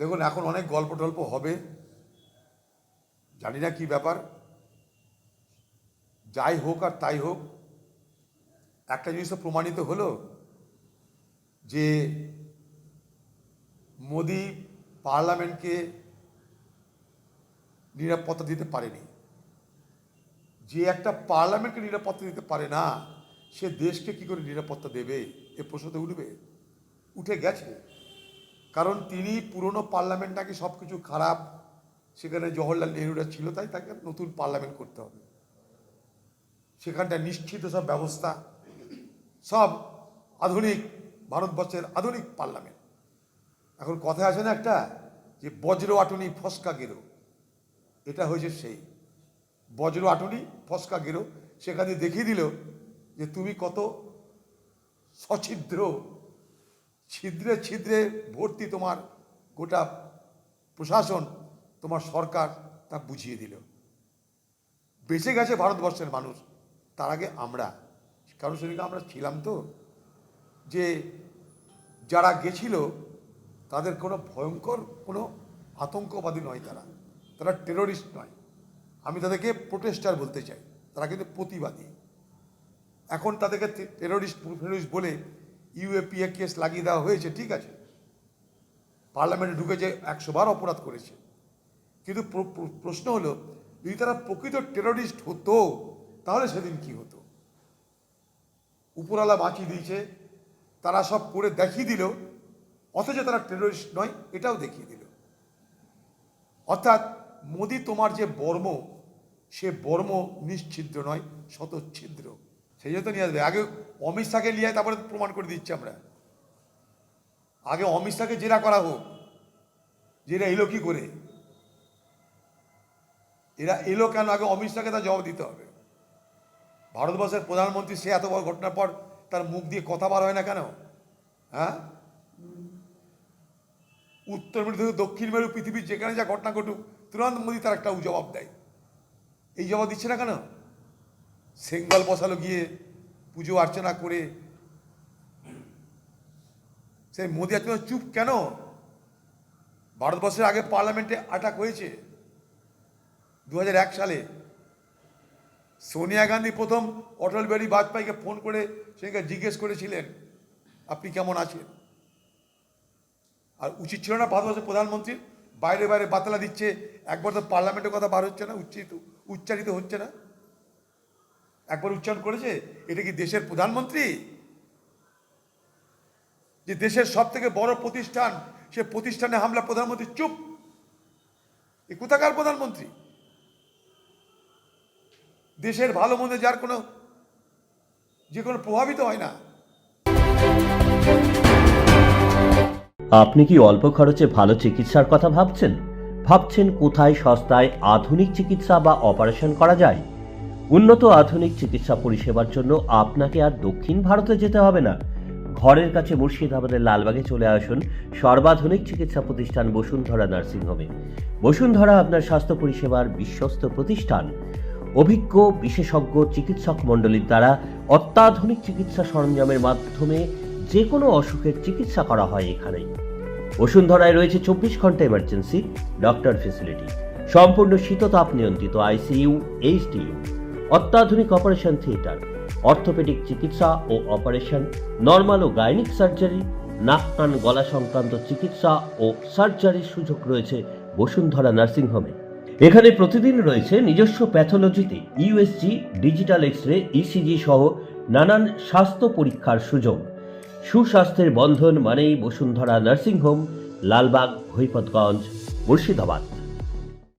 দেখুন, এখন অনেক গল্প টল্প হবে। জানি না কি ব্যাপার। যাই হোক আর তাই হোক, একটা জিনিস তো প্রমাণিত হলো যে মোদি পার্লামেন্টকে নিরাপত্তা দিতে পারেনি। যে একটা পার্লামেন্টকে নিরাপত্তা দিতে পারে না, সে দেশকে কি করে নিরাপত্তা দেবে? এ প্রশ্নতে উঠবে। উঠে গেছে। কারণ তিনি পুরনো পার্লামেন্ট নাকি সব কিছু খারাপ, সেখানে জওহরলাল নেহরুরা ছিল, তাই তাকে নতুন পার্লামেন্ট করতে হবে। সেখানটা নিশ্চিত সব ব্যবস্থা, সব আধুনিক, ভারতবর্ষের আধুনিক পার্লামেন্ট। এখন কথা আছে না একটা, যে বজ্র আটনি ফসকা গেরো। এটা হয়েছে সেই। বজ্র আটনি ফসকা গেরো, সেখানে দেখিয়ে দিল যে তুমি কত সছিদ্র ছিদ্রে ছিদ্রে ভর্তি তোমার গোটা প্রশাসন, তোমার সরকার তা বুঝিয়ে দিল। বেঁচে গেছে ভারতবর্ষের মানুষ, তার আগে আমরা। কারণ সেদিকে আমরা ছিলাম তো। যে যারা গেছিল, তাদের কোনো ভয়ঙ্কর, কোনো আতঙ্কবাদী নয় তারা। তারা টেরোরিস্ট নয়। আমি তাদেরকে প্রোটেস্টার বলতে চাই। তারা কিন্তু প্রতিবাদী। এখন তাদেরকে টেরোরিস্ট টেরোরিস্ট বলে ইউএপিএ কেস লাগিয়ে দেওয়া হয়েছে, ঠিক আছে। পার্লামেন্টে ঢুকে যে একশো বার অপরাধ করেছে। কিন্তু প্র- প্র- প্রশ্ন হলো, যদি তারা প্রকৃত টেরোরিস্ট হতো, তাহলে সেদিন কি হতো? উপরওয়ালা বাঁচিয়ে দিয়েছে, তারা সব করে দেখিয়ে দিল, অথচ তারা টেরোরিস্ট নয়, এটাও দেখিয়ে দিল। অর্থাৎ, মোদি তোমার যে বর্ম, সে বর্ম নিশ্ছিদ্র নয় শতচ্ছিদ্র সেই জন্য তো নিয়ে আসবে। আগে অমিত শাহকে নিয়ে তারপরে প্রমাণ করে দিচ্ছি আমরা। আগে অমিত শাহকে জেরা করা হোক। এরা এলো কি করে? এরা এলো কেন? আগে অমিত শাহকে তার জবাব দিতে হবে। ভারতবর্ষের প্রধানমন্ত্রী, সে এত বড় ঘটনার পর তার মুখ দিয়ে কথা বার হয় না কেন? হ্যাঁ? উত্তর মেরু থেকে দক্ষিণ মেরু পৃথিবীর যেখানে যা ঘটনা ঘটুক, তুরন্ত মোদী তার একটা জবাব দেয়। এই জবাব দিচ্ছে না কেন? সেঙ্গল বসালো গিয়ে, পুজো অর্চনা করে। সেই মোদী আজকে চুপ কেন? ভারতবর্ষের আগে পার্লামেন্টে আটাক হয়েছে দু হাজার এক সালে। সোনিয়া গান্ধী প্রথম অটল বিহারী বাজপেয়ীকে ফোন করে সেখানে জিজ্ঞেস করেছিলেন, আপনি কেমন আছেন? আর উচিত ছিল না ভারতবর্ষের প্রধানমন্ত্রীর বাইরে বাইরে বাতলা দিচ্ছে, একবার তো পার্লামেন্টের কথা বার হচ্ছে না, উচ্চারিত উচ্চারিত হচ্ছে না। একবার উচ্চারণ করেছে, এটা কি দেশের প্রধানমন্ত্রী? যে দেশের সব থেকে বড় প্রতিষ্ঠান, সে প্রতিষ্ঠানে হামলা, প্রধানমন্ত্রী চুপ। এ কোথাকার প্রধানমন্ত্রী? দেশের ভালো মন্দ যার কোনো, যে কোনো প্রভাবিত হয় না। আপনি কি অল্প খরচে ভালো চিকিৎসার কথা ভাবছেন? ভাবছেন কোথায় সস্তায় আধুনিক চিকিৎসা বা অপারেশন করা যায়? উন্নত আধুনিক চিকিৎসা পরিষেবার জন্য আপনাকে আর দক্ষিণ ভারতে যেতে হবে না। ঘরের কাছে মুর্শিদাবাদের লালবাগে চলে আসুন সর্বাধুনিক চিকিৎসা প্রতিষ্ঠান বসুন্ধরা নার্সিংহোমে। বসুন্ধরা আপনার স্বাস্থ্য পরিষেবার বিশ্বস্ত প্রতিষ্ঠান। অভিজ্ঞ, বিশেষজ্ঞ, চিকিৎসক মণ্ডলীর দ্বারা অত্যাধুনিক চিকিৎসা সরঞ্জামের মাধ্যমে যে কোনো অসুখের চিকিৎসা করা হয় এখানেই। বসুন্ধরায় রয়েছে চব্বিশ ঘণ্টা এমার্জেন্সি ডক্টর ফেসিলিটি সম্পূর্ণ শীততাপ নিয়ন্ত্রিত আইসিইউ এইচডিইউ অত্যাধুনিক অপারেশন থিয়েটার, অর্থোপেডিক চিকিৎসা ও অপারেশন, নর্মাল ও গাইনিক সার্জারি, নাক কান গলা সংক্রান্ত চিকিৎসা ও সার্জারির সুযোগ রয়েছে বসুন্ধরা নার্সিংহোমে। এখানে প্রতিদিন রয়েছে নিজস্ব প্যাথোলজিতে USG digital X ray ECG সহ নানান স্বাস্থ্য পরীক্ষার সুযোগ। সুস্বাস্থ্যের বন্ধন মানেই বসুন্ধরা নার্সিংহোম, লালবাগ ভৈপতগঞ্জ মুর্শিদাবাদ।